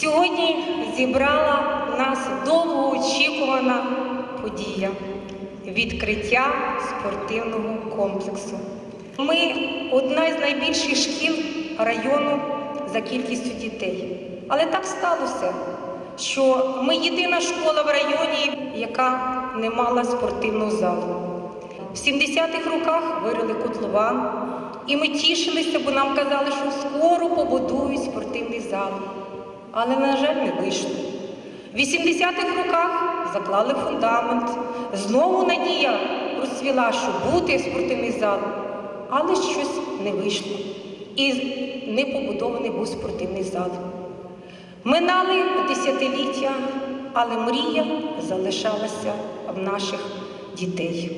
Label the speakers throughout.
Speaker 1: Сьогодні зібрала нас довгоочікувана подія відкриття спортивного комплексу. Ми одна з найбільших шкіл району за кількістю дітей. Але так сталося, що ми єдина школа в районі, яка не мала спортивного залу. В 70-х роках вирили котлован, і ми тішилися, бо нам казали, що скоро побудують спортивний зал. Але, на жаль, не вийшло. В 80-х роках заклали фундамент. Знову надія розцвіла, що буде спортивний зал, але щось не вийшло. І не побудований був спортивний зал. Минали десятиліття, але мрія залишалася в наших дітей.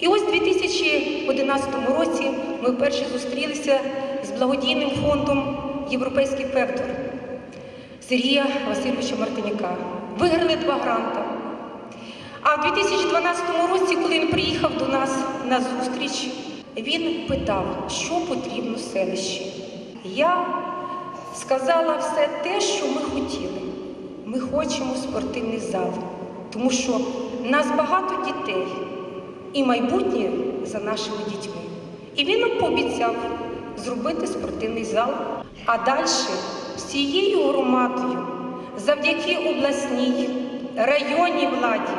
Speaker 1: І ось у 2011 році ми вперше зустрілися з благодійним фондом Європейський вектор Сергія Васильовича Мартиняка. Виграли два гранта. А в 2012 році, коли він приїхав до нас на зустріч, він питав, що потрібно селищі. Я сказала все те, що ми хотіли. Ми хочемо спортивний зал, тому що нас багато дітей і майбутнє за нашими дітьми. І він нам пообіцяв зробити спортивний зал, а далі всією громадою, завдяки обласній, районній владі,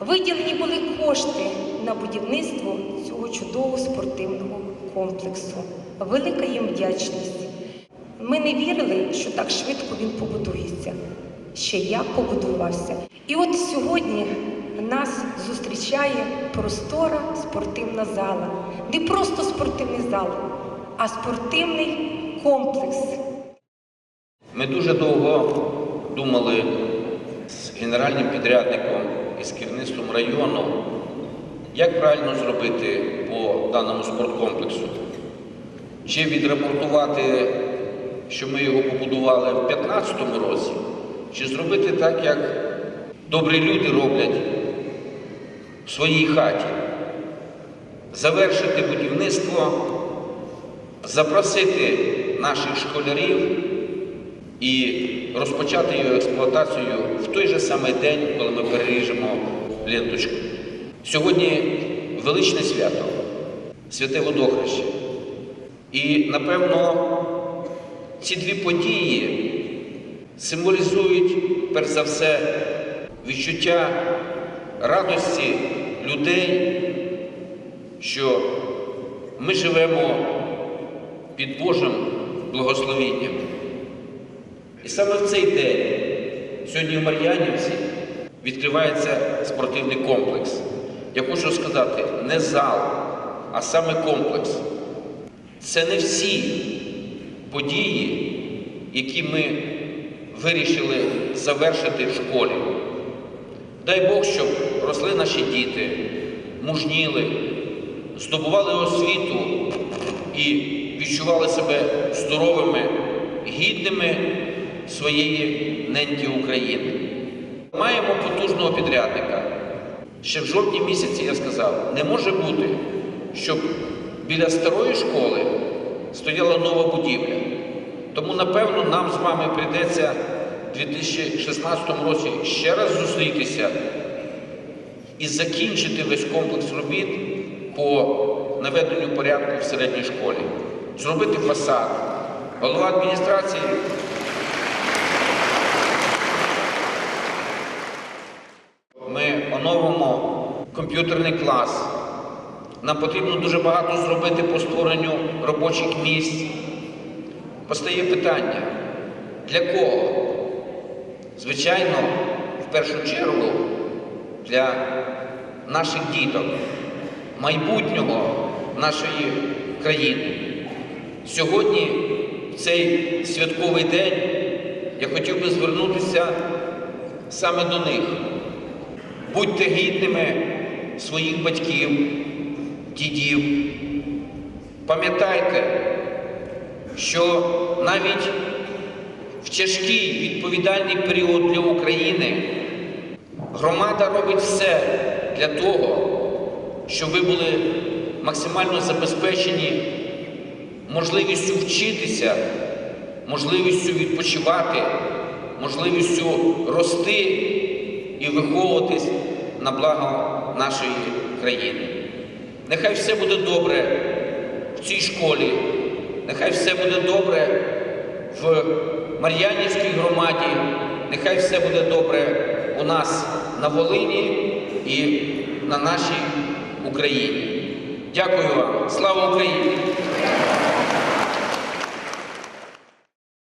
Speaker 1: виділені були кошти на будівництво цього чудового спортивного комплексу. Велика їм вдячність. Ми не вірили, що так швидко він побудується. Ще як побудувався. І от сьогодні нас зустрічає простора спортивна зала. Не просто спортивний зал, а спортивний комплекс.
Speaker 2: Ми дуже довго думали з генеральним підрядником і з керівництвом району, як правильно зробити по даному спорткомплексу. Чи відрапортувати, що ми його побудували в 2015 році, чи зробити так, як добрі люди роблять в своїй хаті. Завершити будівництво, запросити наших школярів і розпочати його експлуатацію в той же самий день, коли ми переріжемо ленточку. Сьогодні величне свято, святе водохреще. І, напевно, ці дві події символізують, перш за все, відчуття радості людей, що ми живемо під Божим благословінням. І саме в цей день, сьогодні в Мар'янівці, відкривається спортивний комплекс. Я хочу сказати, не зал, а саме комплекс. Це не всі події, які ми вирішили завершити в школі. Дай Бог, щоб росли наші діти, мужніли, здобували освіту і відчували себе здоровими, гідними своєї неньки України. Маємо потужного підрядника. Ще в жовтні місяці я сказав, не може бути, щоб біля старої школи стояла нова будівля. Тому, напевно, нам з вами прийдеться у 2016 році ще раз зустрітися і закінчити весь комплекс робіт по наведенню порядку в середній школі, зробити фасад. Голова адміністрації. Ми оновимо комп'ютерний клас. Нам потрібно дуже багато зробити по створенню робочих місць. Постає питання, для кого? Звичайно, в першу чергу для наших діток, майбутнього нашої країни. Сьогодні, в цей святковий день, я хотів би звернутися саме до них. Будьте гідними своїх батьків, дідів. Пам'ятайте, що навіть в тяжкий відповідальний період для України громада робить все для того, щоб ви були максимально забезпечені можливістю вчитися можливістю відпочивати, можливістю рости і виховуватись на благо нашої країни. Нехай все буде добре в цій школі, нехай все буде добре в Мар'янівській громаді, нехай все буде добре у нас на Волині і на нашій Україні. Дякую вам. Слава Україні!